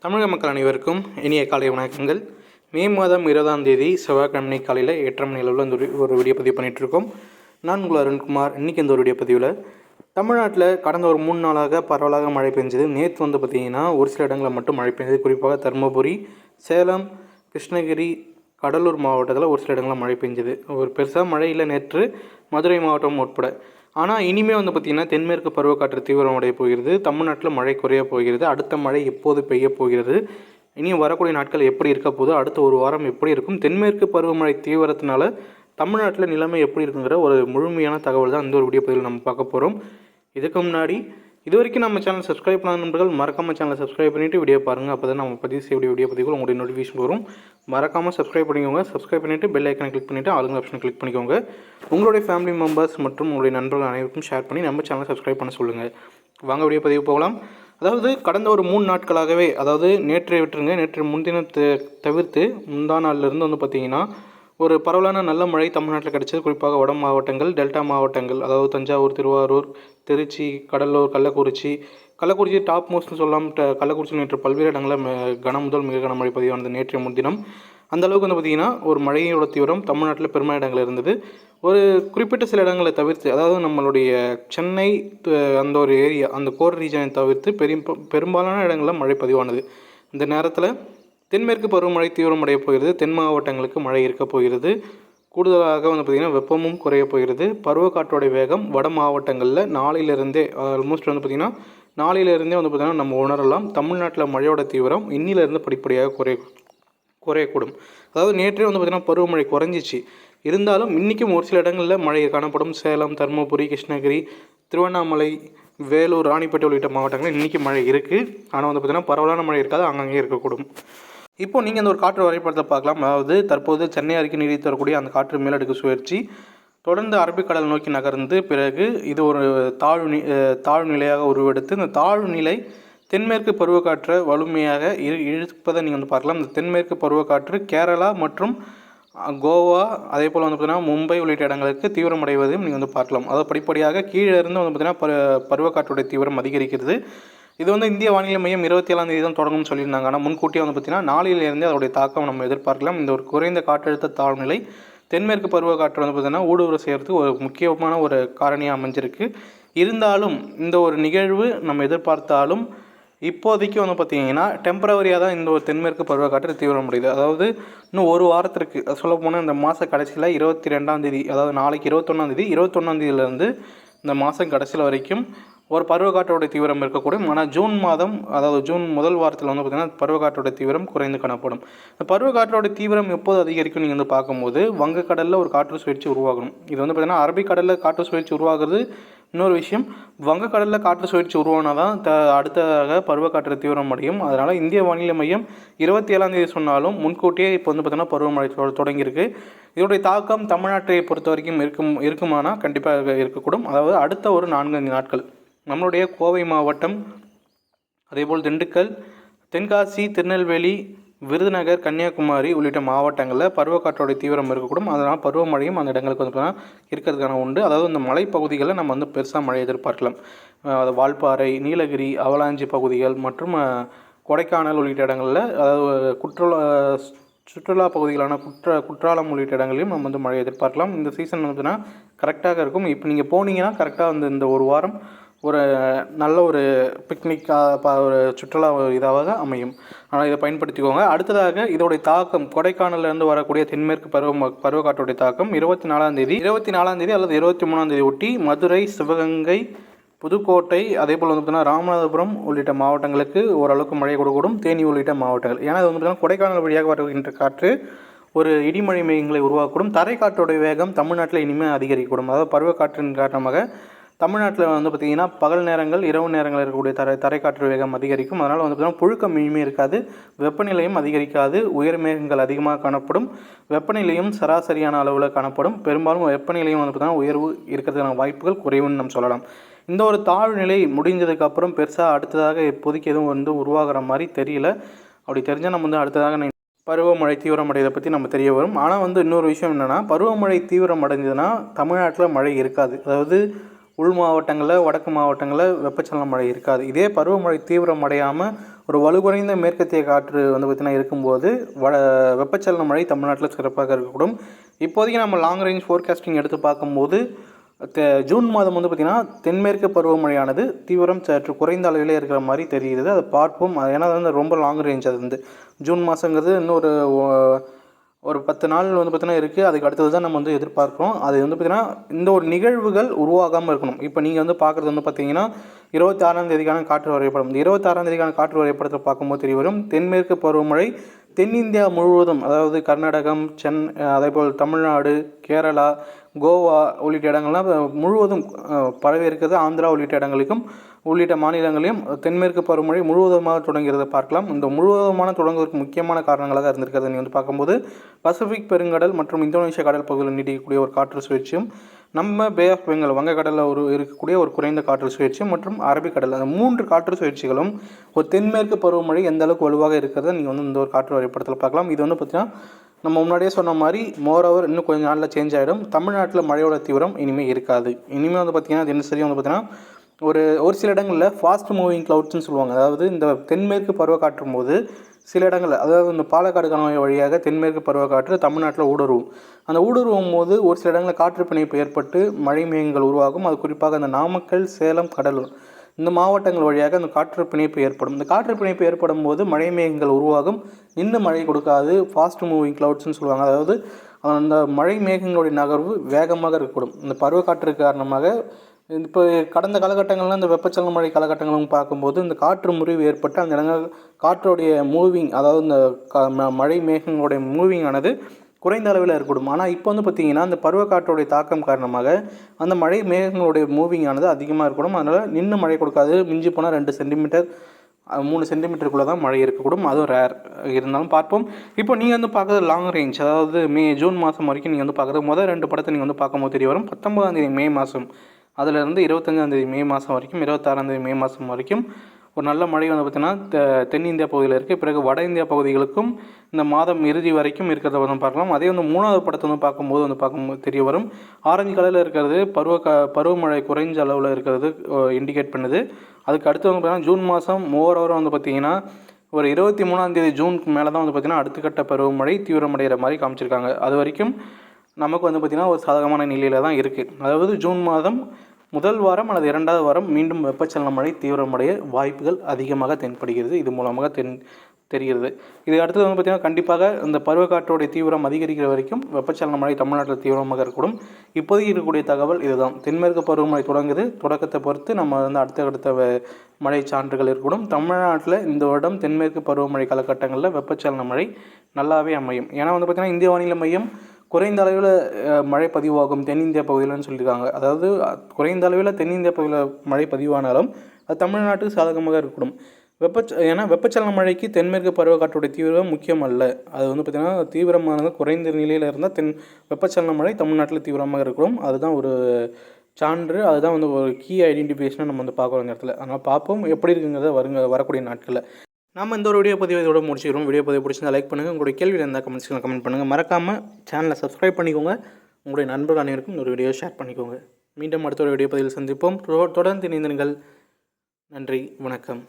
தமிழக மக்கள் அனைவருக்கும் இனிய காலை வணக்கங்கள். மே மாதம் இருபதாம் தேதி செவ்வாய்க்கிழமை காலையில் எட்டரை மணி அளவில் இந்த ஒரு- வீடியோ பதிவு பண்ணிகிட்ருக்கோம் இருக்கோம் நான் உங்கள் அருண்குமார். இன்றைக்கி இந்த ஒரு வீடியோ பதிவில் தமிழ்நாட்டில் கடந்த ஒரு மூணு நாளாக பரவலாக மழை பெஞ்சது. நேற்று வந்து பார்த்திங்கன்னா ஒரு சில இடங்களில் மட்டும் மழை பெஞ்சது. குறிப்பாக தருமபுரி சேலம் கிருஷ்ணகிரி கடலூர் மாவட்டத்தில் ஒரு சில இடங்களில் மழை பெஞ்சது. ஒரு பெருசாக மழை இல்லை. நேற்று மதுரை மாவட்டம் உட்பட ஆனால் இனிமேல் வந்து பார்த்திங்கன்னா தென்மேற்கு பருவக்காற்று தீவிரமடைய போகிறது தமிழ்நாட்டில் மழை குறைய போகிறது அடுத்த மழை எப்போது பெய்ய போகிறது இனி வரக்கூடிய நாட்கள் எப்படி இருக்க போது அடுத்த ஒரு வாரம் எப்படி இருக்கும் தென்மேற்கு பருவமழை தீவிரத்தினால தமிழ்நாட்டில் நிலைமை எப்படி இருக்குங்கிற ஒரு முழுமையான தகவல் தான் இந்த ஒரு வீடியோ பதிவில் நம்ம பார்க்க போகிறோம் இதுக்கு முன்னாடி இது வரைக்கும் நம்ம சேனல் சப்ஸ்கிரைப் பண்ணாத நண்பர்கள் மறக்காமல் சேனலை சப்ஸ்கிரைப் பண்ணிவிட்டு வீடியோ பாருங்கள் அப்போ தான் நம்ம பதிவு செய்யக்கூடிய வீடியோ பதிவுகள் உங்களுடைய நோட்டிஃபிகேஷன் வரும். மறக்காமல் சப்ஸ்கிரைப் பண்ணிக்கோங்க. சப்ஸ்கிரைப் பண்ணிவிட்டு பெல் ஐக்கனை கிளிக் பண்ணிவிட்டு ஆளுங்க ஆப்ஷன் கிளிக் பண்ணிக்கோங்க. உங்களுடைய ஃபேமிலி மெம்பர்ஸ் மற்றும் உங்களுடைய நண்பர்கள் அனைவருக்கும் ஷேர் பண்ணி நம்ம சேனலை சப்ஸ்கிரைப் பண்ண சொல்லுங்கள் வாங்க வீடியோ பதிவு போகலாம். அதாவது கடந்த ஒரு மூணு நாட்களாகவே அதாவது நேற்றை விட்டுருங்க. நேற்று முன்தினத்தை தவிர்த்து முந்தா நாள்லேருந்து வந்து பார்த்திங்கன்னா ஒரு பரவலான நல்ல மழை தமிழ்நாட்டில் கிடைச்சது. குறிப்பாக வட மாவட்டங்கள் டெல்டா மாவட்டங்கள் அதாவது தஞ்சாவூர் திருவாரூர் திருச்சி கடலூர் கள்ளக்குறிச்சி. கள்ளக்குறிச்சி டாப் மோஸ்ட்னு சொல்லலாம் கள்ளக்குறிச்சி நேற்று பல்வேறு இடங்களில் ம- கன முதல் மிக கனமழை பதிவானது நேற்றைய முன்தினம் அந்த அளவுக்கு வந்து பார்த்திங்கன்னா ஒரு மழையோட தீவிரம் தமிழ்நாட்டில் பெரும்பாலான இடங்கள் இருந்தது. ஒரு குறிப்பிட்ட சில இடங்களை தவிர்த்து அதாவது நம்மளுடைய சென்னை அந்த ஒரு ஏரியா அந்த கோர் ரீஜனை தவிர்த்து பெரும் பெரும்பாலான இடங்களில் மழை பதிவானது. இந்த நேரத்தில் தென்மேற்கு பருவமழை தீவிரமடைய போகிறது. தென் மாவட்டங்களுக்கு மழை இருக்க போகிறது. கூடுதலாக வந்து பார்த்திங்கன்னா வெப்பமும் குறைய போகிறது. பருவக்காற்றோடைய வேகம் வட மாவட்டங்களில் நாளையிலிருந்தே ஆல்மோஸ்ட் வந்து பார்த்திங்கன்னா நாளையிலிருந்தே வந்து பார்த்திங்கன்னா நம்ம உணரலாம். தமிழ்நாட்டில் மழையோட தீவிரம் இன்னிலிருந்து படிப்படியாக குறைய குறையக்கூடும். அதாவது நேற்றே வந்து பார்த்திங்கன்னா பருவமழை குறைஞ்சிச்சு. இருந்தாலும் இன்றைக்கும் ஒரு சில இடங்களில் மழை காணப்படும். சேலம் தருமபுரி கிருஷ்ணகிரி திருவண்ணாமலை வேலூர் ராணிப்பேட்டை உள்ளிட்ட மாவட்டங்களில் இன்றைக்கி மழை இருக்குது ஆனால் வந்து பார்த்திங்கன்னா பரவலான மழை இருக்காது. அங்கங்கே இருக்கக்கூடும். இப்போ நீங்கள் இந்த ஒரு காற்று வரைபடத்தை பார்க்கலாம். அதாவது தற்போது சென்னை அருகே நீடித்து வரக்கூடிய அந்த காற்று மேலடுக்கு சுழற்சி. தொடர்ந்து அரபிக்கடல் நோக்கி நகர்ந்து பிறகு இது ஒரு தாழ்வு தாழ்வு நிலையாக உருவெடுத்து இந்த தாழ்வு நிலை தென்மேற்கு பருவக்காற்றை வலிமையாக இழு இழுப்பதை நீங்கள் வந்து பார்க்கலாம். இந்த தென்மேற்கு பருவக்காற்று கேரளா மற்றும் கோவா அதே போல் வந்து பார்த்திங்கன்னா மும்பை உள்ளிட்ட இடங்களுக்கு தீவிரமடைவதையும் நீங்கள் வந்து பார்க்கலாம். அதாவது படிப்படியாக கீழே இருந்து வந்து பார்த்திங்கன்னா ப பருவக்காற்றுடைய தீவிரம் அதிகரிக்கிறது. இது வந்து இந்திய வானிலை மையம் இருபத்தி ஏழாம் தேதி தான் தொடங்கும்னு சொல்லியிருந்தாங்க. ஆனால் முன்கூட்டியே வந்து பார்த்திங்கன்னா நாளிலிருந்து அதோடைய தாக்கம் நம்ம எதிர்பார்க்கலாம் இந்த ஒரு குறைந்த காற்றழுத்த தாழ்நிலை தென்மேற்கு பருவக்காற்று வந்து பார்த்திங்கன்னா ஊடுருவ செய்கிறதுக்கு ஒரு முக்கியமான ஒரு காரணியாக அமைஞ்சிருக்கு. இருந்தாலும் இந்த ஒரு நிகழ்வு நம்ம எதிர்பார்த்தாலும் இப்போதைக்கு வந்து பார்த்திங்கன்னா டெம்பரவரியாக தான் இந்த ஒரு தென்மேற்கு பருவக்காற்று தீவிரமடையுது அதாவது இன்னும் ஒரு வாரத்திற்கு சொல்ல போனால் இந்த மாத கடைசியில் இருபத்தி ரெண்டாம் தேதி அதாவது நாளைக்கு இருபத்தொன்னாம் தேதி இருபத்தொன்னாம் தேதியிலேருந்து இந்த மாதம் கடைசியில் வரைக்கும் ஒரு பருவக்காற்றோட தீவிரம் இருக்கக்கூடும் ஆனால் ஜூன் மாதம் அதாவது ஜூன் முதல் வாரத்தில் வந்து பார்த்திங்கன்னா பருவக்காற்றோட தீவிரம் குறைந்து காணப்படும். இந்த பருவக்காற்றோட தீவிரம் எப்போது அதிகரிக்கும் நீங்கள் வந்து பார்க்கும்போது வங்கக்கடலில் ஒரு காற்று சுழற்சி உருவாகணும். இது வந்து பார்த்திங்கன்னா அரபிக்கடலில் காற்று சுழற்சி உருவாகிறது இன்னொரு விஷயம். வங்கக்கடலில் காற்று சுழற்சி உருவானால் தான் த அடுத்ததாக பருவக்காற்று தீவிரம் அடையும். அதனால் இந்திய வானிலை மையம் இருபத்தி ஏழாம் தேதி சொன்னாலும் முன்கூட்டியே இப்போ வந்து பார்த்திங்கன்னா பருவமழை தொடங்கியிருக்கு. இதோடைய தாக்கம் தமிழ்நாட்டை பொறுத்த வரைக்கும் இருக்கும் இருக்குமானால் கண்டிப்பாக இருக்கக்கூடும். அதாவது அடுத்த ஒரு நான்கு நாட்கள். நம்மளுடைய கோவை மாவட்டம் அதேபோல் திண்டுக்கல் தென்காசி திருநெல்வேலி விருதுநகர் கன்னியாகுமரி உள்ளிட்ட மாவட்டங்களில் பருவக்காற்றோட தீவிரம் இருக்கக்கூடும். அதனால் பருவமழையும் அந்த இடங்களுக்கு வந்து பார்த்தீங்கன்னா இருக்கிறதுக்கான உண்டு. அதாவது இந்த மலைப்பகுதிகளில் நம்ம வந்து பெருசாக மழை எதிர்பார்க்கலாம். அது வால்பாறை நீலகிரி அவலாஞ்சி பகுதிகள் மற்றும் கொடைக்கானல் உள்ளிட்ட இடங்களில் அதாவது குற்றுலா சுற்றுலா பகுதிகளான குற்ற குற்றாலம் உள்ளிட்ட இடங்களையும் நம்ம வந்து மழை எதிர்பார்க்கலாம். இந்த சீசன் வந்துன்னா கரெக்டாக இருக்கும். இப்போ நீங்கள் போனீங்கன்னா கரெக்டாக வந்து இந்த ஒரு வாரம் ஒரு நல்ல ஒரு பிக்னிக் ஒரு சுற்றுலா இதாக அமையும். ஆனால் இதை பயன்படுத்திக்கோங்க. அடுத்ததாக இதோடைய தாக்கம் கொடைக்கானல்லேருந்து வரக்கூடிய தென்மேற்கு பருவ பருவக்காற்றுடைய தாக்கம் இருபத்தி நாலாந்தேதி இருபத்தி நாலாந்தேதி அல்லது இருபத்தி மூணாந்தேதி ஒட்டி மதுரை சிவகங்கை புதுக்கோட்டை அதே போல் வந்து பார்த்தீங்கன்னா ராமநாதபுரம் உள்ளிட்ட மாவட்டங்களுக்கு ஓரளவுக்கு மழை கொடுக்கூடும் தேனி உள்ளிட்ட மாவட்டங்கள். ஏன்னா இது வந்து பார்த்தீங்கன்னா கொடைக்கானல் வழியாக வருகின்ற காற்று ஒரு இடிமழை மேகங்களை உருவாக்கக்கூடும். தரைக்காற்றோடைய வேகம் தமிழ்நாட்டில் இனிமேல் அதிகரிக்கக்கூடும். அதாவது பருவக்காற்றின் காரணமாக தமிழ்நாட்டில் வந்து பார்த்திங்கன்னா பகல் நேரங்கள் இரவு நேரங்கள் இருக்கக்கூடிய தரை தரைக்காற்று வேகம் அதிகரிக்கும். அதனால் வந்து பார்த்திங்கன்னா புழுக்கம் இனிமே இருக்காது. வெப்பநிலையும் அதிகரிக்காது. உயர் மேகங்கள் அதிகமாக காணப்படும். வெப்பநிலையும் சராசரியான அளவில் காணப்படும். பெரும்பாலும் வெப்பநிலையும் வந்து பார்த்திங்கன்னா உயர்வு இருக்கிறதுக்கான வாய்ப்புகள் குறைவுன்னு நம்ம சொல்லலாம். இந்த ஒரு தாழ்நிலை முடிஞ்சதுக்கப்புறம் பெருசாக அடுத்ததாக இப்போதைக்கு எதுவும் வந்து உருவாகிற மாதிரி தெரியல. அப்படி தெரிஞ்சால் நம்ம வந்து அடுத்ததாக பருவமழை தீவிரமடைதை பற்றி நம்ம தெரிய வரும். ஆனால் வந்து இன்னொரு விஷயம் என்னென்னா பருவமழை தீவிரம் அடைஞ்சதுன்னா தமிழ்நாட்டில் மழை இருக்காது. அதாவது உள் மாவட்டங்களில் வடக்கு மாவட்டங்களில் வெப்பச்சலன மழை இருக்காது. இதே பருவமழை தீவிரம் அடையாமல் ஒரு வலுகுறைந்த மேற்கத்திய காற்று வந்து பார்த்திங்கன்னா இருக்கும்போது வட வெப்பச்சலன மழை தமிழ்நாட்டில் சிறப்பாக இருக்கக்கூடும். இப்போதைக்கு நம்ம லாங் ரேஞ்ச் ஃபோர்காஸ்டிங் எடுத்து பார்க்கும்போது தெ ஜூன் மாதம் வந்து பார்த்திங்கன்னா தென்மேற்கு பருவமழையானது தீவிரம் சற்று குறைந்த அளவிலே இருக்கிற மாதிரி தெரிகிறது. அதை பார்ப்போம். அது ஏன்னா அது வந்து ரொம்ப லாங் ரேஞ்ச் அது வந்து. ஜூன் மாதங்கிறது இன்னொரு ஒரு பத்து நாள் வந்து பார்த்தீங்கன்னா இருக்குது அதுக்கு அடுத்தது தான் நம்ம வந்து எதிர்பார்க்குறோம். அது வந்து பார்த்திங்கன்னா இந்த ஒரு நிகழ்வுகள் உருவாகாமல் இருக்கணும். இப்போ நீங்கள் வந்து பார்க்குறது வந்து பார்த்தீங்கன்னா இருபத்தி ஆறாம் தேதிக்கான காற்று வரைபடம். இந்த இருபத்தாறாம் தேதிக்கான காற்று வரைபடத்தை பார்க்கும்போது தெரிய வரும். தென்மேற்கு பருவமழை தென்னிந்தியா முழுவதும் அதாவது கர்நாடகம் சென் அதேபோல் தமிழ்நாடு கேரளா கோவா உள்ளிட்ட இடங்கள்லாம் முழுவதும் பரவி இருக்கிறது ஆந்திரா உள்ளிட்ட இடங்களுக்கும் உள்ளிட்ட மாநிலங்களையும் தென்மேற்கு பருவமழை முழுவதுமாக தொடங்கிறத பார்க்கலாம். இந்த முழுவதுமான தொடங்குவதற்கு முக்கியமான காரணங்களாக இருந்திருக்கிறது. நீங்கள் வந்து பார்க்கும்போது பசிபிக் பெருங்கடல் மற்றும் இந்தோனேஷிய கடல் பகுதியில் நீடிக்கக்கூடிய ஒரு காற்று சுழற்சியும் நம்ம பே ஆஃப் பெங்கால் வங்கக்கடலில் ஒரு இருக்கக்கூடிய ஒரு குறைந்த காற்று சுழற்சியும் மற்றும் அரபிக்கடல் அந்த மூன்று காற்று சுழற்சிகளும் ஒரு தென்மேற்கு பருவமழை எந்த அளவுக்கு வலுவாக இருக்கிறத நீங்கள் வந்து இந்த ஒரு காற்று வரைபடத்தில் பார்க்கலாம். இது வந்து பார்த்தீங்கன்னா நம்ம முன்னாடியே சொன்ன மாதிரி மோரோவர் இன்னும் கொஞ்ச நாளில் சேஞ்ச் ஆகிடும் தமிழ்நாட்டில் மழையோட தீவிரம் இனிமேல் இருக்காது. இனிமேல் வந்து பார்த்திங்கன்னா தினசரி வந்து பார்த்திங்கன்னா ஒரு ஒரு சில இடங்களில் ஃபாஸ்ட் மூவிங் க்ளவுட்ஸ்னு சொல்லுவாங்க. அதாவது இந்த தென்மேற்கு பருவக்காற்றும் போது சில இடங்களில் அதாவது இந்த பாலக்காடு கணவாய் வழியாக தென்மேற்கு பருவக்காற்று தமிழ்நாட்டில் ஊடுருவும். அந்த ஊடுருவும் போது ஒரு சில இடங்களில் காற்று பிணைப்பு ஏற்பட்டு மழை மேகங்கள் உருவாகும். அது குறிப்பாக அந்த நாமக்கல் சேலம் கடலூர் இந்த மாவட்டங்கள் வழியாக அந்த காற்று பிணைப்பு ஏற்படும். இந்த காற்று பிணைப்பு ஏற்படும் போது மழை மேகங்கள் உருவாகும். நின்று மழை கொடுக்காது. ஃபாஸ்ட் மூவிங் க்ளவுட்ஸ்னு சொல்லுவாங்க. அதாவது அந்த மழை மேகங்களுடைய நகர்வு வேகமாக இருக்கக்கூடும். இந்த பருவக்காற்று காரணமாக இப்போ கடந்த காலகட்டங்கள்லாம் இந்த வெப்பச்சலன மழை காலகட்டங்களும் பார்க்கும்போது இந்த காற்று முறிவு ஏற்பட்டு அந்த இடங்கள் காற்றுடைய மூவிங் அதாவது இந்த க- ம- மழை மேகங்களுடைய மூவிங் ஆனது குறைந்த அளவில் இருக்கக்கூடும் ஆனால் இப்போ வந்து பார்த்திங்கன்னா அந்த பருவக்காற்றுடைய தாக்கம் காரணமாக அந்த மழை மேகங்களுடைய மூவிங் ஆனது அதிகமாக இருக்கணும். அதனால் நின்று மழை கொடுக்காது. மிஞ்சி போனால் ரெண்டு சென்டிமீட்டர் மூணு சென்டிமீட்டருக்குள்ளே தான் மழை இருக்கக்கூடும். அதுவும் ரேர் இருந்தாலும் பார்ப்போம். இப்போ நீங்கள் வந்து பார்க்குறது லாங் ரேஞ்ச் அதாவது மே ஜூன் மாதம் வரைக்கும் நீங்கள் வந்து பார்க்குறது முதல் ரெண்டு படத்தை நீங்கள் வந்து பார்க்கும்போது தெரிய வரும். பத்தொன்பதாம் தேதி மே மாதம் அதிலிருந்து இருபத்தஞ்சாந்தேதி மே மாதம் வரைக்கும் இருபத்தாறாந்தேதி மே மாதம் வரைக்கும் ஒரு நல்ல மழை வந்து பார்த்திங்கன்னா தெ- தென்னிந்தியா பகுதியில் இருக்குது பிறகு வட இந்தியா பகுதிகளுக்கும் இந்த மாதம் இறுதி வரைக்கும் இருக்கிறத வந்து பார்க்கலாம். அதே வந்து மூணாவது படத்தை வந்து பார்க்கும்போது வந்து பார்க்கும்போது தெரிய வரும். ஆரஞ்சு கலரில் இருக்கிறது பருவ க பருவமழை குறைஞ்ச அளவில் இருக்கிறது இண்டிகேட் பண்ணுது. அதுக்கு அடுத்து வந்து பார்த்திங்கன்னா ஜூன் மாதம் ஓவரோவர் வந்து பார்த்திங்கன்னா ஒரு இருபத்தி மூணாந்தேதி ஜூனுக்கு மேலே தான் வந்து பார்த்திங்கன்னா அடுத்த கட்ட பருவமழை தீவிரமடைகிற மாதிரி காமிச்சிருக்காங்க. அது வரைக்கும் நமக்கு வந்து பார்த்திங்கன்னா ஒரு சாதகமான நிலையில் தான் இருக்குது அதாவது ஜூன் மாதம் முதல் வாரம் அல்லது இரண்டாவது வாரம் மீண்டும் வெப்பச்சலன மழை தீவிரமடைய வாய்ப்புகள் அதிகமாக தென்படுகிறது. இது மூலமாக தென் தெரிகிறது. இது அடுத்தது வந்து பார்த்திங்கன்னா கண்டிப்பாக இந்த பருவக்காற்றோடைய தீவிரம் அதிகரிக்கிற வரைக்கும் வெப்பச்சலன மழை தமிழ்நாட்டில் தீவிரமாக இருக்கக்கூடும். இப்போதைக்கு இருக்கக்கூடிய தகவல் இதுதான். தென்மேற்கு பருவமழை தொடங்குது. தொடக்கத்தை பொறுத்து நம்ம வந்து அடுத்த அடுத்த மழை சான்றுகள் இருக்கக்கூடும் தமிழ்நாட்டில் இந்த வருடம் தென்மேற்கு பருவமழை காலகட்டங்களில் வெப்பச்சலன மழை நல்லாவே அமையும். ஏன்னா வந்து பார்த்திங்கன்னா இந்திய வானிலை மையம் குறைந்த அளவில் மழை பதிவாகும் தென்னிந்திய பகுதியில்னு சொல்லியிருக்காங்க. அதாவது குறைந்த அளவில் தென்னிந்திய பகுதியில் மழை பதிவானாலும் அது தமிழ்நாட்டுக்கு சாதகமாக இருக்கணும் வெப்ப ஏன்னா வெப்பச்சலன மழைக்கு தென்மேற்கு பருவக்காற்றுடைய தீவிரம் முக்கியம் அல்ல. அது வந்து பார்த்திங்கன்னா தீவிரமானது குறைந்த நிலையில் இருந்தால் தென் வெப்பச்சலன மழை தமிழ்நாட்டில் தீவிரமாக இருக்கணும். அதுதான் ஒரு சான்று அதுதான் வந்து ஒரு கீ ஐடென்டிஃபிகேஷனாக நம்ம வந்து பார்க்குறோம் இந்த இடத்துல. அதனால் பார்ப்போம் எப்படி இருக்குங்கிறத வருங்க வரக்கூடிய நாட்களில். நம்ம இந்த ஒரு வீடியோ பதிவு இதோட முடிச்சுக்கிறோம். வீடியோ பதிவு பிடிச்சிருந்தா லைக் பண்ணுங்கள் உங்களுடைய கேள்வி இருந்தால் கமெண்ட்ஸ்ல கமெண்ட் பண்ணுங்கள் மறக்காமல் சேனலை சப்ஸ்கிரைப் பண்ணிக்கோங்க. உங்களுடைய நண்பர்கள் அனைவருக்கும் இந்த ஒரு வீடியோ ஷேர் பண்ணிக்கோங்க. மீண்டும் அடுத்த ஒரு வீடியோ பதிவில் சந்திப்போம். தொடர்ந்து இணைந்தீர்கள் நன்றி. வணக்கம்.